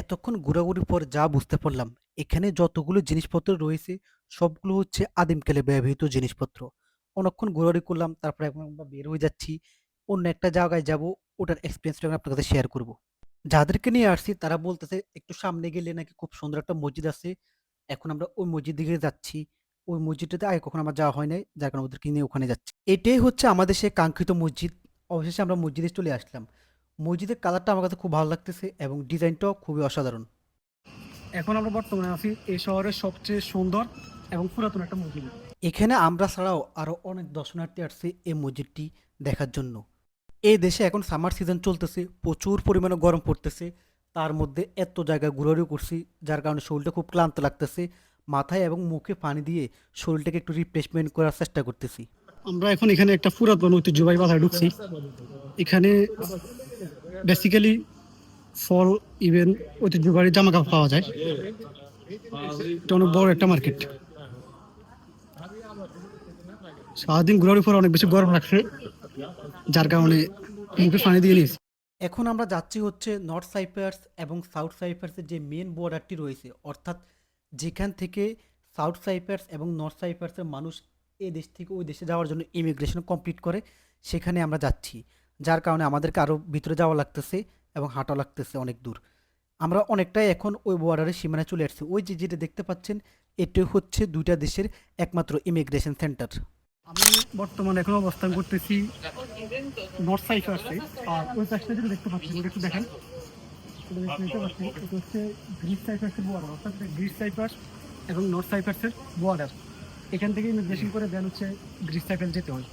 এতক্ষণ ঘোরাঘুরির পর যা বুঝতে পারলাম, এখানে যতগুলো জিনিসপত্র রয়েছে সবগুলো হচ্ছে আদিমকালে ব্যবহৃত জিনিসপত্র। অনেকক্ষণ ঘোরাঘুরি করলাম, তারপরে এখন আমরা বের হয়ে যাচ্ছি। অন্য একটা জায়গায় যাব, ওটার এক্সপিরিয়েন্সটা আমি আপনার কাছে শেয়ার করব। যাদেরকে নিয়ে আসছি তারা বলতেছে একটু সামনে গেলে নাকি খুব সুন্দর একটা মসজিদ আছে। এখন আমরা ওই মসজিদ দিকে যাচ্ছি। ওই মসজিদটাতে আগে কখনো আমার যাওয়া হয় নাই, যার কারণে ওদেরকে নিয়ে ওখানে যাচ্ছি। এটাই হচ্ছে আমাদের সেই কাঙ্ক্ষিত মসজিদ। অবশেষে আমরা মসজিদে চলে আসলাম। মসজিদের কালারটা আমার কাছে খুব ভালো লাগতেছে এবং ডিজাইনটাও খুবই অসাধারণ। এখন আমরা বর্তমানে আছি এই শহরের সবচেয়ে সুন্দর এবং পুরাতন একটা মসজিদ এখানে আমরা ছাড়াও আরও অনেক দর্শনার্থী আসছে এই মসজিদটি দেখার জন্য। এই দেশে এখন সামার সিজন চলতেছে, প্রচুর পরিমাণে গরম পড়তেছে। তার মধ্যে এত জায়গায় ঘোরাঘুরি করছি, যার কারণে শরীরটা খুব ক্লান্ত লাগতেছে। মাথায় এবং মুখে পানি দিয়ে শরীরটাকে একটু রিপ্লেসমেন্ট করার চেষ্টা করতেছি। আমরা এখন এখানে একটা পুরাতন ঐতিহ্যবাহী বাজারে ঢুকছি এখানে বেসিক্যালি ফল ইভেন ঐতিহ্যবাহী জামা কাপড় পাওয়া যায়। এটা অনেক বড় একটা মার্কেট সারাদিন ঘোরার উপর অনেক বেশি গরম লাগছে, যার কারণে মুখে পানি দিয়ে নিয়েছি। এখন আমরা যাচ্ছি হচ্ছে নর্থ সাইপ্রাস এবং সাউথ সাইপ্রাসের যে মেন বর্ডারটি রয়েছে, অর্থাৎ যেখান থেকে সাউথ সাইপ্রাস এবং নর্থ সাইপ্রাসের মানুষ এ দেশ থেকে ওই দেশে যাওয়ার জন্য ইমিগ্রেশন কমপ্লিট করে, সেখানে আমরা যাচ্ছি। যার কারণে আমাদেরকে আরও ভিতরে যাওয়া লাগতেছে এবং হাঁটা লাগতেছে অনেক দূর। আমরা অনেকটাই এখন ওই বর্ডারের সীমানায় চলে আসছি। ওই যে যেটা দেখতে পাচ্ছেন, এটি হচ্ছে দুইটা দেশের একমাত্র ইমিগ্রেশন সেন্টার আমি বর্তমানে এখন অবস্থান করতেছি নর্থ সাইপ্রাসে আর ওই পাশটা যেটা দেখতে পাচ্ছি ওটা একটু দেখেন। হচ্ছে অর্থাৎ এবং নর্থ সাইপ্রাসের বর্ডার এখান থেকে ইমিগ্রেশন করে দেন হচ্ছে গ্রিস সাইপ্রাস যেতে হয়।